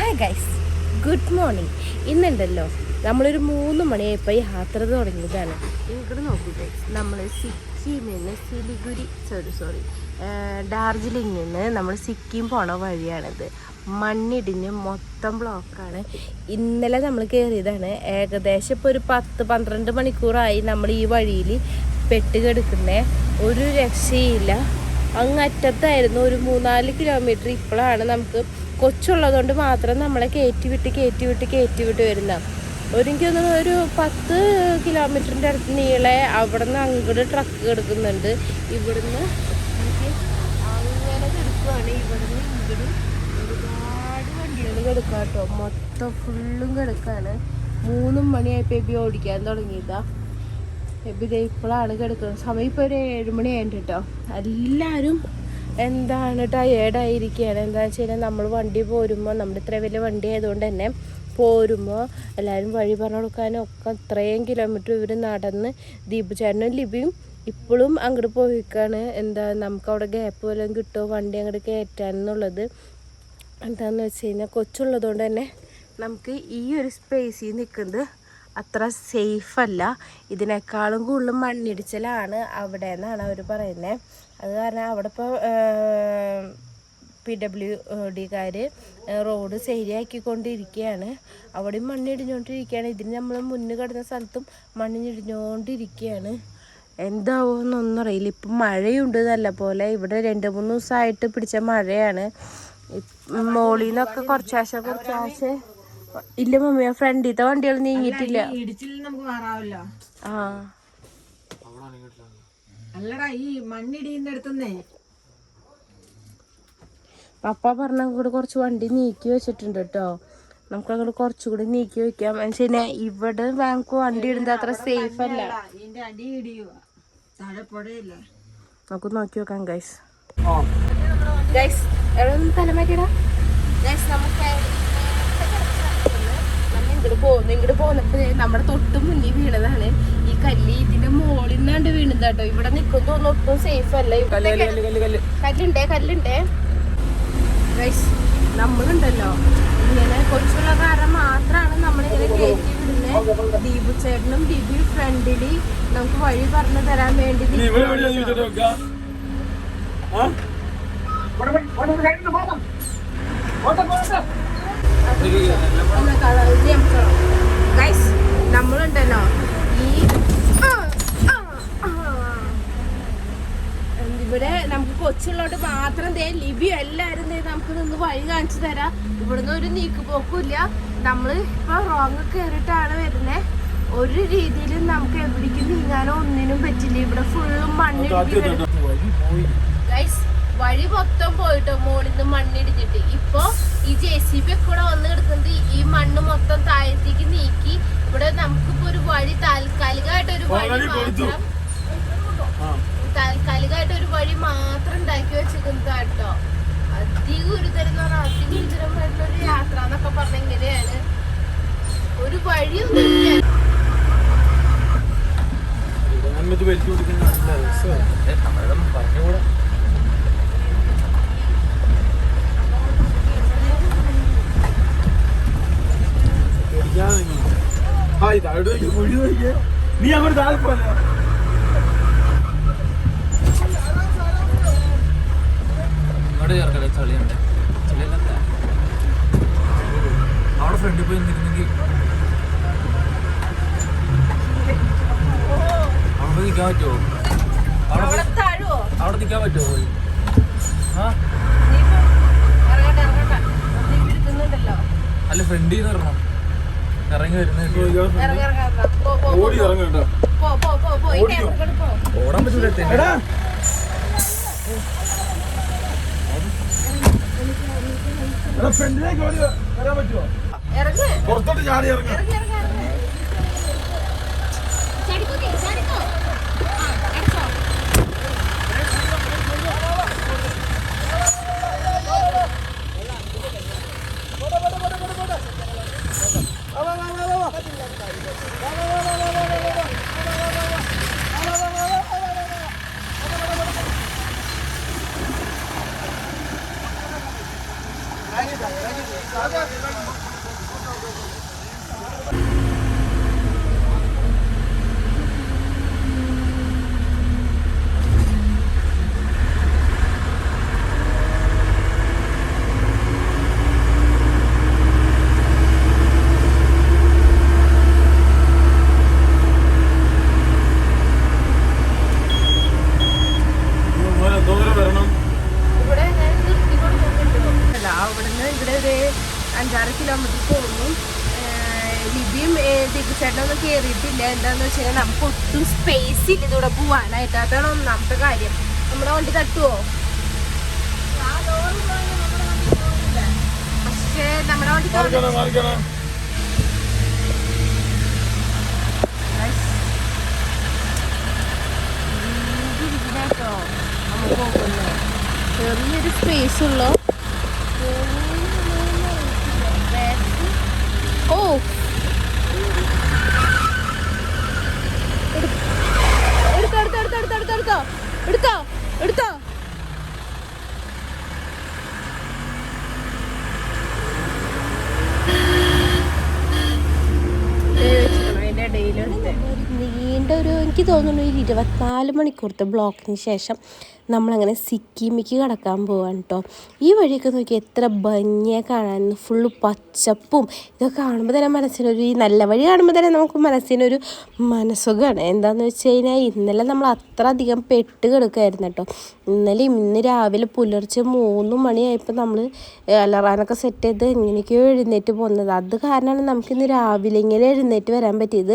Hi guys good morning ഇന്നുണ്ടല്ലോ. നമ്മളൊരു മൂന്ന് മണിയായപ്പോൾ യാത്ര തുടങ്ങിയതാണ്. ഇങ്ങോട്ട് നോക്കൂ നമ്മൾ സിക്കിമിൽ നിന്ന് സിലിഗുരി സോറി സോറി ഡാർജിലിംഗിൽ നിന്ന് നമ്മൾ സിക്കിം പോണ വഴിയാണിത്. മണ്ണിടിഞ്ഞ് മൊത്തം ബ്ലോക്കാണ്. ഇന്നലെ നമ്മൾ കയറിയതാണ് ഏകദേശം ഇപ്പോൾ ഒരു പത്ത് പന്ത്രണ്ട് മണിക്കൂറായി നമ്മൾ ഈ വഴിയിൽ പെട്ടുകിടക്കുന്നേ. ഒരു രക്ഷയില്ല. അങ്ങറ്റത്തായിരുന്നു ഒരു മൂന്നാൽ കിലോമീറ്റർ ഇപ്പോഴാണ് നമുക്ക് കൊച്ചുള്ളതുകൊണ്ട് മാത്രം നമ്മളെ കയറ്റി വിട്ട് കയറ്റി വിട്ട് കയറ്റി വിട്ട് വരുന്ന. ഒരു എനിക്ക് ഒരു പത്ത് കിലോമീറ്ററിന്റെ അടുത്ത് നീളെ അവിടെ നിന്ന് അങ്ങോട്ട് ട്രക്ക് കിടക്കുന്നുണ്ട് ഇവിടുന്ന് അങ്ങനെ കിടക്കുവാണ്. ഇവിടുന്ന് ഇങ്ങോട്ട് ഒരുപാട് വണ്ടികൾ കിടക്കുക കേട്ടോ മൊത്തം ഫുള്ളും കിടക്കാണ്. മൂന്നും മണിയായപ്പോൾ എബി ഓടിക്കാൻ തുടങ്ങിയതാ. എബി ഇപ്പോഴാണ് കിടക്കുന്നത്. സമയം ഇപ്പോൾ ഒരു ഏഴുമണി ആയിട്ട് എല്ലാവരും എന്താണ് ടയേർഡായിരിക്കുകയാണ് എന്താണെന്ന് വെച്ച് കഴിഞ്ഞാൽ നമ്മൾ വണ്ടി പോരുമ്പോൾ നമ്മുടെ ഇത്ര വലിയ വണ്ടി ആയതുകൊണ്ട് തന്നെ പോരുമ്പോൾ എല്ലാവരും വഴി പറഞ്ഞു കൊടുക്കാനും ഒക്കെ അത്രയും കിലോമീറ്റർ ഇവർ നടന്ന് ദീപു ചേട്ടനും ഇപ്പോഴും അങ്ങോട്ട് പോയിക്കാണ്. എന്താ നമുക്ക് അവിടെ ഗ്യാപ്പ് വല്ലതും കിട്ടുമോ? വണ്ടി അങ്ങോട്ട് കയറ്റാനെന്നുള്ളത് എന്താണെന്ന് വെച്ച് കഴിഞ്ഞാൽ കൊച്ചുള്ളതുകൊണ്ട് തന്നെ നമുക്ക് ഈ ഒരു സ്പേസിൽ നിൽക്കുന്നത് അത്ര സേഫ് അല്ല ഇതിനേക്കാളും കൂടുതൽ മണ്ണിടിച്ചിലാണ് അവിടെ എന്നാണ് അവർ പറയുന്നത് അത് കാരണം അവിടെ ഇപ്പോൾ പി ഡബ്ല്യു ഡിക്കാർ റോഡ് ശരിയാക്കിക്കൊണ്ടിരിക്കുകയാണ് അവിടെയും മണ്ണിടിഞ്ഞുകൊണ്ടിരിക്കുകയാണ് ഇതിന് നമ്മൾ മുന്നിൽ കിടന്ന സ്ഥലത്തും മണ്ണിടിഞ്ഞുകൊണ്ടിരിക്കുകയാണ് എന്താവുമെന്നൊന്നും അറിയില്ല ഇപ്പം മഴയുണ്ട് നല്ല പോലെ ഇവിടെ രണ്ട് മൂന്ന് ദിവസമായിട്ട് പിടിച്ച മഴയാണ്. മോളിൽ നിന്നൊക്കെ കുറച്ചാശ കുറച്ചാശ. ഇല്ല മമ്മി ഫ്രണ്ടിത്തെ വണ്ടികൾ നീങ്ങിയിട്ടില്ല. ഇടിച്ചിൽ നമുക്ക് മാറാവില്ല. ആ. അല്ലടാ ഈ പപ്പ പറഞ്ഞ കൂടെ കുറച്ച് വണ്ടി നീക്കി വെച്ചിട്ടുണ്ട് കേട്ടോ. നമുക്ക് അങ്ങോട്ട് കുറച്ചുകൂടി നീക്കി വെക്കാം. എന്ന് വെച്ചാൽ ഇവിടെ നമുക്ക് വണ്ടി ഇടുന്നത് അത്ര സേഫ് അല്ല. നമുക്ക് നോക്കി വെക്കാം ഗൈസ് ഗൈസ് തലമാറ്റിടാ ഗൈസ് നമുക്ക് ഇങ്ങോട്ട് പോകുന്നു ഇങ്ങോട്ട് പോകുന്നപ്പോ നമ്മുടെ തൊട്ട് മുന്നിൽ വീണതാണ്. ഈ കല്ല് ഇതിന്റെ മോളിൽ നിന്നാണ്ട് വീണത് കേട്ടോ ഇവിടെ തോന്നുന്നു ഒട്ടും സേഫ് അല്ല. കല്ലുണ്ടേ കല്ലുണ്ടേ. നമ്മളുണ്ടല്ലോ. ഇങ്ങനെ കൊച്ചുള്ള കാരണം മാത്രാണ് നമ്മളിങ്ങനെ കയറ്റി വിടുന്നത് ദീപു ചേട്ടനും ദീപു ഫ്രണ്ടിൽ നമുക്ക് വഴി പറഞ്ഞു തരാൻ വേണ്ടി നിൽക്കുകയാണ്. ഗൈസ് നമ്മളുണ്ടല്ലോ ഈ ആ, ആ, ആ. ഇവിടെ നമുക്ക് കൊച്ചുള്ളോട്ട് മാത്രം ദേ ലിബിയും എല്ലാരും ദേ നമുക്ക് നിന്ന് വഴി കാണിച്ചു തരാം. ഇവിടുന്ന് ഒരു നീക്കുപോക്കില്ല നമ്മൾ ഇപ്പൊ റോങ് കയറിയിട്ടാണ് വരുന്നേ. ഒരു രീതിയിലും നമുക്ക് എവിടേക്കും നീങ്ങാനോ ഒന്നിനും പറ്റില്ല. ഇവിടെ ഫുള്ളും മണ്ണിടിഞ്ഞ് വഴി മൊത്തം പോയിട്ടോ? മോളിൽ നിന്ന് മണ്ണിടിഞ്ഞിട്ട് ഇപ്പൊ ഈ ജെ സി ബി കൂടെ വന്ന് കിടക്കുന്നത് ഈ മണ്ണ് മൊത്തം താഴത്തേക്ക് നീക്കി. ഇവിടെ നമുക്കിപ്പോ ഒരു വഴി താൽക്കാലികമായിട്ട് ഒരു വഴി മാത്രം താൽക്കാലികമായിട്ട് ഒരു വഴി മാത്രം ഉണ്ടാക്കി വെച്ചിരിക്കുന്നത് കേട്ടോ അതിഗുരുതരം എന്ന് പറഞ്ഞാൽ അതിഗുരുതരമായിട്ടുള്ള ഒരു യാത്ര എന്നൊക്കെ പറഞ്ഞ ഇങ്ങനെയാണ് ഒരു വഴിയൊന്നും ഇല്ല പറഞ്ഞുകൂടാ. നോക്കി, മുടി നോക്കിയേ. നീ അങ്ങോട്ട് താഴെ പോലെ ഇങ്ങോട്ട് ചേർക്കല്ലേ ചളിയുണ്ട് ചളിയല്ല അവിടെ ഫ്രണ്ടിൽ പോയി നിന്നിരുന്നെങ്കിൽ അവിടെ നിൽക്കാൻ പറ്റുമോ? അവിടെ അവിടെ നിൽക്കാൻ പറ്റുമോ പോയി? ആ? ഇറങ്ങട്ടെ ഇറങ്ങട്ടെ അല്ല ഫ്രണ്ടിൽ നിന്ന് ഇറങ്ങണം ഇറങ്ങി വരുന്ന ഇറങ്ങി ഇറങ്ങി ഇറങ്ങാം. പോ പോ ഓടി ഇറങ്ങണ്ട പോ പോ പോ. പോ ഇനി അങ്ങോട്ട് പോ ഓടാൻ പറ്റൂല ഫ്രണ്ടിലേക്ക് വരാൻ പറ്റുമോ ഇറങ്ങ്. പുറത്തോട്ട് ചാടി ഇറങ്ങ ഇറങ്ങി ഇറങ്ങി ഇറങ്ങി ചാടിക്കോ നീ, ചാടിക്കോ ആ അടിച്ചോ ആ അഞ്ചാറ് കിലോമീറ്റർ പോകുന്നു ഏഹ് ലിബിയും ഒന്നും കയറിയിട്ടില്ല എന്താന്ന് വെച്ച് കഴിഞ്ഞാൽ നമുക്ക് ഒട്ടും സ്പേസ് ഇല്ല ഇതിവിടെ പോവാനായിട്ട്. അതാണ് ഒന്നാമത്തെ കാര്യം. നമ്മുടെ വണ്ടി തട്ടുവോ? പക്ഷേ നമ്മുടെ വണ്ടി ചെറിയൊരു സ്പേസ് ഉള്ളു ഓ എടുത്തോ എടുത്തോ എടുത്തോ എടുത്തോ എടുത്തോ എടുത്തോ. നീണ്ട ഒരു എനിക്ക് തോന്നുന്നു ഒരു ഇരുപത്തിനാല് മണിക്കൂറത്തെ ബ്ലോക്കിന് ശേഷം നമ്മളങ്ങനെ സിക്കിമിക്ക് കടക്കാൻ പോവാണ് കേട്ടോ ഈ വഴിയൊക്കെ നോക്കി എത്ര ഭംഗിയെ കാണാൻ. ഫുള്ള് പച്ചപ്പും ഇതൊക്കെ കാണുമ്പോൾ തന്നെ മനസ്സിനൊരു ഈ നല്ല വഴി കാണുമ്പോൾ തന്നെ നമുക്ക് മനസ്സിനൊരു മനസ്സുഖമാണ് എന്താണെന്ന് വെച്ച് കഴിഞ്ഞാൽ ഇന്നലെ നമ്മൾ അത്ര അധികം പെട്ട് കിടക്കുമായിരുന്നു കേട്ടോ ഇന്നലെ ഇന്ന് രാവിലെ പുലർച്ചെ മൂന്ന് മണിയായപ്പോൾ നമ്മൾ അലറാനൊക്കെ സെറ്റ് ചെയ്ത് എങ്ങനെയൊക്കെയോ എഴുന്നേറ്റ് പോകുന്നത് അത് കാരണമാണ് നമുക്കിന്ന് രാവിലെ ഇങ്ങനെ എഴുന്നേറ്റ് വരാൻ പറ്റിയത്.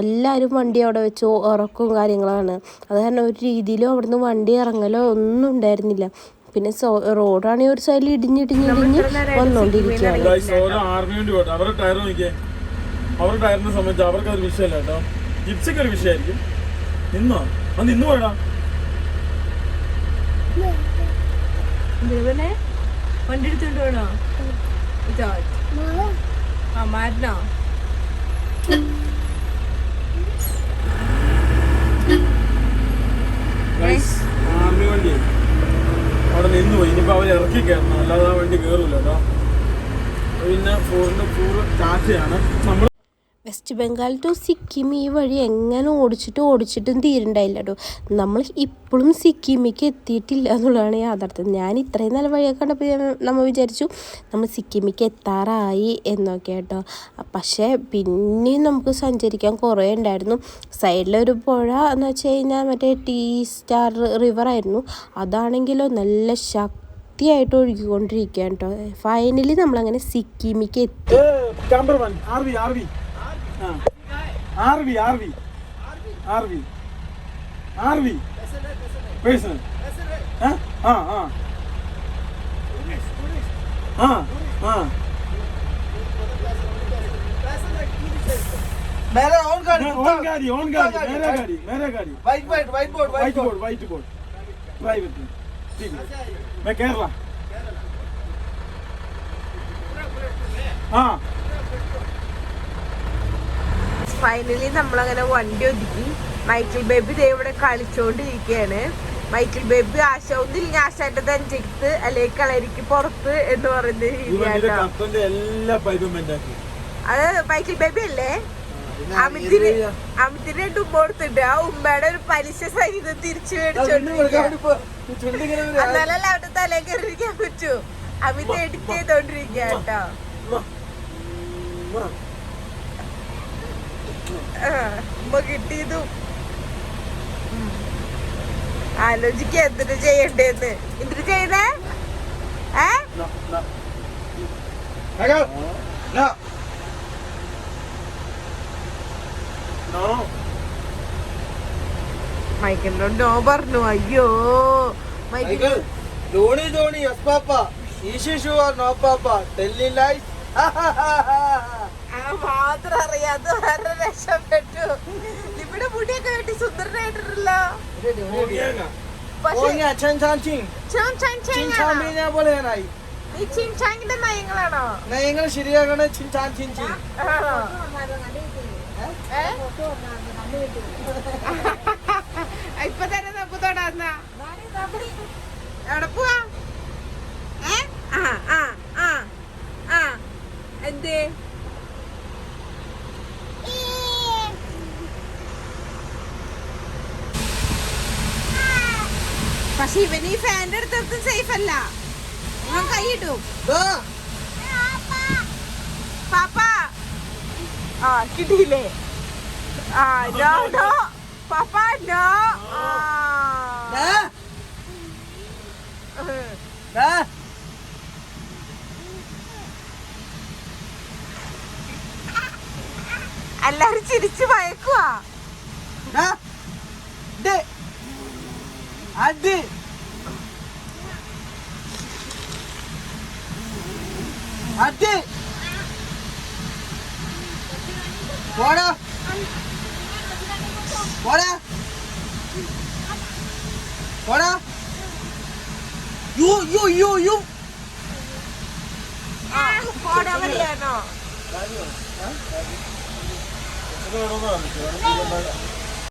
എല്ലാവരും വണ്ടി അവിടെ വെച്ച് ഉറക്കവും കാര്യങ്ങളാണ്. അത് കാരണം ഒരു രീതിയിലും അവിടുന്ന് വണ്ടി ഇറങ്ങലോ ഒന്നും ഉണ്ടായിരുന്നില്ല. പിന്നെ സോ റോഡാണെങ്കിൽ ഒരു സൈഡിൽ ഇടിഞ്ഞിടിഞ്ഞിടിഞ്ഞ് പോട്ടെ അവരുടെ ടയർ നോക്കിയേ. അവരുടെ ടയറിനെ സംബന്ധിച്ച് അവർക്ക് അത് വിഷയമല്ല കേട്ടോ. ജിപ്സിക്ക് ഒരു വിഷയമായിരിക്കും. നിന്നോ? പോയടാ. വണ്ടി എടുത്തോണ്ട് ആ മാറ്റണോ ഗൈസ് ആർമി വണ്ടി അവിടെ പോയി അവർ ഇറക്കി കയറണം അല്ലാതെ ആ വണ്ടി കയറില്ല കേട്ടോ. പിന്നെ ഫോറിന് ഫൂറ് ടാറ്റയാണ് നമ്മൾ വെസ്റ്റ് ബംഗാൾ ടു സിക്കിം ഈ വഴി എങ്ങനെ ഓടിച്ചിട്ട് ഓടിച്ചിട്ടും തീരണ്ടായില്ല കേട്ടോ. നമ്മൾ ഇപ്പോഴും സിക്കിമിക്ക് എത്തിയിട്ടില്ല എന്നുള്ളതാണ് യാഥാർത്ഥ്യം. ഞാൻ ഇത്രയും നല്ല വഴിയൊക്കെ കണ്ടപ്പോൾ നമ്മൾ വിചാരിച്ചു നമ്മൾ സിക്കിമിക്ക് എത്താറായി എന്നൊക്കെ കേട്ടോ. പക്ഷേ പിന്നെയും നമുക്ക് സഞ്ചരിക്കാൻ കുറേ ഉണ്ടായിരുന്നു. സൈഡിലൊരു പുഴ എന്ന് വെച്ച് കഴിഞ്ഞാൽ മറ്റേ ടീ സ്റ്റാർ റിവർ ആയിരുന്നു. അതാണെങ്കിലോ നല്ല ശക്തിയായിട്ട് ഒഴുകിക്കൊണ്ടിരിക്കുകയാണ് കേട്ടോ ഫൈനലി നമ്മളങ്ങനെ സിക്കിമിക്ക് എത്തി camper man R V R V R V R V R V R V person ആ ആ ആ ആ ആ मेरा ऑन गाड़ी on Gaadi on Gaadi Mera Gaadi Mera Gaadi white white white board white board white board private Kerala ആ finally നമ്മളങ്ങനെ വണ്ടി ഒതുക്കി. മൈക്കിൾ ബേബി ദേ കളിച്ചോണ്ടിരിക്കയാണ്. മൈക്കിൾ ബേബി ആശാവുന്നിൽ ആശാന്റെ തഞ്ചത്ത് അല്ലെങ്കിൽ കളരിക്ക് പുറത്ത് എന്ന് പറയുന്ന രീതിയാണ് അത് മൈക്കിൾ ബേബി അല്ലേ? അമിതിന് അമിതിന് രണ്ട് ഉമ്മ കൊടുത്തിട്ട് ആ ഉമ്മയുടെ ഒരു പലിശ സഹിതം തിരിച്ചു മേടിച്ചോണ്ടിരിക്കുക എന്നാലല്ല അവന്റെ തലേ കയറിയിരിക്കാൻ പറ്റൂ. അമിത് എഡിറ്റ് ചെയ്തോണ്ടിരിക്കുക കേട്ടോ. ഉമ്മ കിട്ടിയതും. ആലോചിക്ക എന്തിനു ചെയ്യണ്ടേന്ന്. എന്തിനു ചെയ്തേ ഏ? മൈക്കിളിനോട് നോ പറഞ്ഞു. അയ്യോ. Michael Michael, Dhoni Dhoni yes പാപ്പ. ഈശി നോ പാപ്പ. ടെല്ലി മാത്രം അറിയാതെ വേറെ രക്ഷപ്പെട്ടു. ഇവിടെ മുടിയൊക്കെ നയങ്ങളാണോ? നയങ്ങൾ ശരിയാകണ ചിൻ ചാൻ ചിൻ ചിൻ? ഇപ്പൊ തന്നെ നമുക്ക് തൊടാന്നാ എവിടെ പോവാ? ഏ? ആ ആ ആ ആ. എന്തേ? പക്ഷെ ഇവൻ ഈ ഫാന്റെ അടുത്തൊന്നും സേഫ് അല്ല. കൈ ഇട്ടു പാപ്പ. ആ കിട്ടിയില്ലേ? ആ നോ നോ. പപ്പ നോ. എല്ലാരും ചിരിച്ചു മയക്കുവാ. അത്. അത്. പോടാ. പോടാ. പോടാ. You you you you. പോടാ